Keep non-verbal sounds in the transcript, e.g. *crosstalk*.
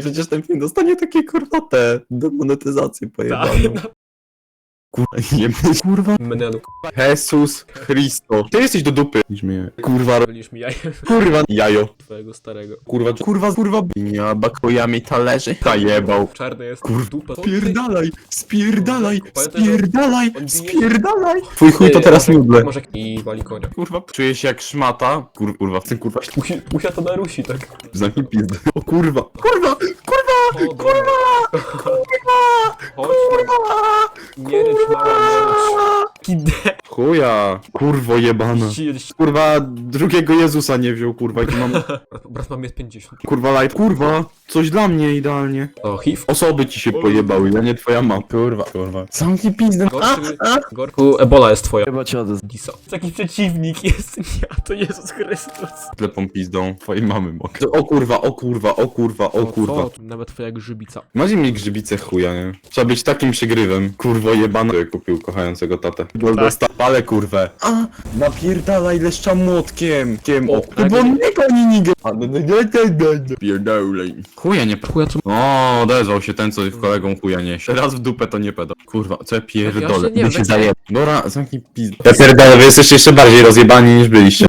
Przecież ten film dostanie takie kurwa te demonetyzacje Tak, pojebane. no. Kurwa, nie kurwa. Menelu, Jesus Christo. Ty jesteś do dupy. Niż mnie. Kurwa, ro- byliśmy jajem kurwa, jajo. twojego starego. Kurwa, kurwa, kurwa. Ja bakujami talerzy. Zajebał. Czarny jest Kur- dupa. Spierdalaj, spierdalaj, spierdalaj, spierdalaj. Twój chuj to Ty, teraz może- nudle. Może i wali konia. Kurwa, czuję się jak szmata. Kur, kurwa, chcę kurwa musia to na Rusi, tak? Zamknij pizdę. O kurwa, kurwa, kurwa, kurwa! *laughs* Chodź, kurwa. nie rycz, mała, nie rycz. Chuja, kurwo jebana. Kurwa, drugiego Jezusa nie wziął, kurwa, i tu mam, *laughs* Brat ma 50. kurwa, light, kurwa, coś dla mnie idealnie. O, HIV? Osoby ci się pojebały, ja nie twoja mama. Kurwa, kurwa. Zamknij pizdę. Gorszy, Gorku, Ebola jest twoja. Chyba cię odezwę. Disa. Taki przeciwnik jest, *laughs* ja to Jezus Chrystus. Klepą pizdą twojej mamy mogę. O kurwa, o kurwa, o kurwa, o kurwa. O, nawet twoja grzybica. Masz mi grzybicę chuja, nie? Trzeba być takim przygrywem. Kurwo jebana. który kupił kochającego tatę. Tak. Ale kurwę. A, napierdalaj leszcza młotkiem. Kiem, o, tak. bo mnie pani nigę. Pierdolej. Chuja nie Chuja co? O, odezwał się ten, co kolegą chuja niesie. Raz w dupę to nie pedo. Kurwa, co ja pierdolę. Ja się nie tak-. Dobra, zamknij pizdę. Ja pierdolę, wy jesteście jeszcze bardziej rozjebani niż byliście.